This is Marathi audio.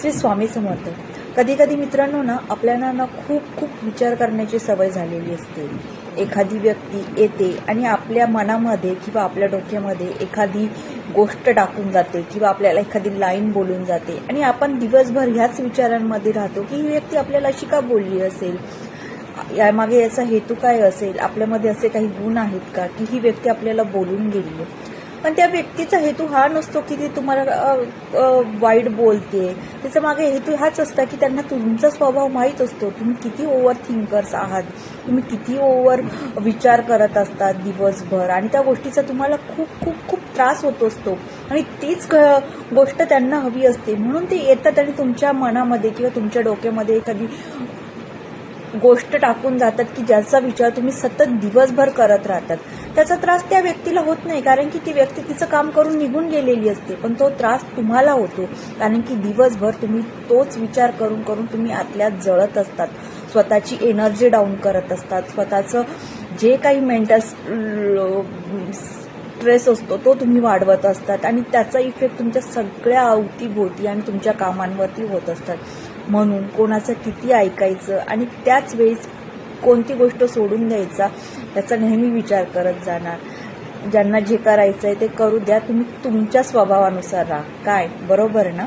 श्री स्वामी समर्थ. कधी कधी मित्रांनो ना आपल्याला ना खूप खूप विचार करण्याची सवय झालेली असते. एखादी व्यक्ती येते आणि आपल्या मनामध्ये किंवा आपल्या डोक्यामध्ये एखादी गोष्ट टाकून जाते किंवा आपल्याला एखादी लाईन बोलून जाते आणि आपण दिवसभर ह्याच विचारांमध्ये राहतो की ही व्यक्ती आपल्याला अशी का बोलली असेल? यामागे याचा हेतू काय असेल? आपल्यामध्ये असे काही गुण आहेत का की ही व्यक्ती आपल्याला बोलून गेली पण त्या व्यक्तीचा हेतू हा नसतो की ती तुम्हाला वाईट बोलते. त्याच्यामागे हेतू हाच असता की त्यांना तुमचा स्वभाव माहीत असतो. तुम्ही किती ओव्हर थिंकर्स आहात. तुम्ही किती ओव्हर विचार करत असतात दिवसभर. आणि त्या गोष्टीचा तुम्हाला खूप खूप खूप त्रास होत असतो. आणि तीच गोष्ट त्यांना हवी असते. म्हणून ते येतात आणि तुमच्या मनामध्ये किंवा तुमच्या डोक्यामध्ये एखादी गोष्ट टाकून जातात की ज्याचा विचार तुम्ही सतत दिवसभर करत राहतात. त्याचा त्रास त्या व्यक्तीला होत नाही कारण की ती व्यक्ती तिचं काम करून निघून गेलेली असते पण तो त्रास तुम्हाला होतो कारण की दिवसभर तुम्ही तोच विचार करून करून तुम्ही आतल्यात जळत असतात. स्वतःची एनर्जी डाऊन करत असतात. स्वतःचं जे काही मेंटल स्ट्रेस असतो तो तुम्ही वाढवत असतात आणि त्याचा इफेक्ट तुमच्या सगळ्या अवतीभोवती आणि तुमच्या कामांवरती होत असतात. म्हणून कोणाचं किती ऐकायचं आणि त्याच वेळेस कोणती गोष्ट सोडून द्यायचा याचा नेहमी विचार करत जाणार. ज्यांना जे करायचं आहे ते करू द्या तुम्ही तुमच्या स्वभावानुसार राहा. काय? बरोबर ना?